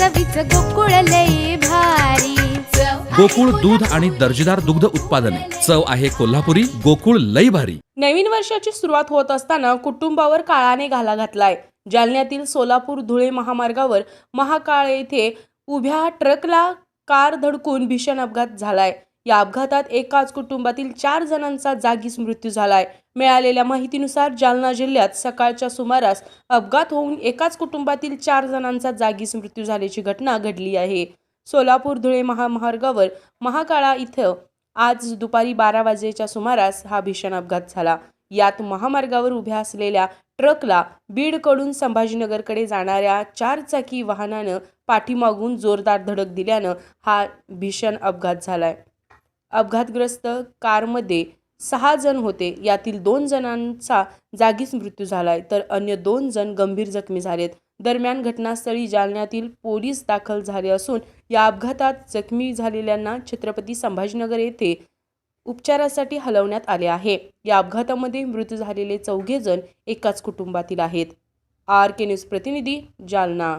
चवीच गोकुळ लई भारी. गोकुळ दूध आणि दर्जेदार दुग्ध उत्पादने. चव आहे कोल्हापुरी गोकुळ लई भारी. नवीन वर्षाची सुरुवात होत असताना कुटुंबावर काळाने घाला घातलाय. जालन्यातील सोलापूर धुळे महामार्गावर महाकाळ येथे उभ्या ट्रकला कार धडकून भीषण अपघात झालाय. या अपघातात एकाच कुटुंबातील चार जणांचा जागीच मृत्यू झालाय. मिळालेल्या माहितीनुसार जालना जिल्ह्यात सकाळच्या सुमारास अपघात होऊन एकाच कुटुंबातील चार जणांचा जागीच मृत्यू झाल्याची घटना घडली आहे. सोलापूर धुळे महामार्गावर महाकाळा इथं आज दुपारी बारा वाजेच्या सुमारास हा भीषण अपघात झाला. यात महामार्गावर उभ्या असलेल्या ट्रकला बीडकडून संभाजीनगरकडे जाणाऱ्या चारचाकी वाहनानं पाठीमागून जोरदार धडक दिल्यानं हा भीषण अपघात झालाय. अपघातग्रस्त कारमध्ये सहा जण होते. यातील दोन जणांचा जागीच मृत्यू झाला आहे तर अन्य दोन जण गंभीर जखमी झालेत. दरम्यान घटनास्थळी जालन्यातील पोलीस दाखल झाले असून या अपघातात जखमी झालेल्यांना छत्रपती संभाजीनगर येथे उपचारासाठी हलवण्यात आले आहे. या अपघातामध्ये मृत झालेले चौघे जण एकाच कुटुंबातील आहेत. आर के न्यूज प्रतिनिधी जालना.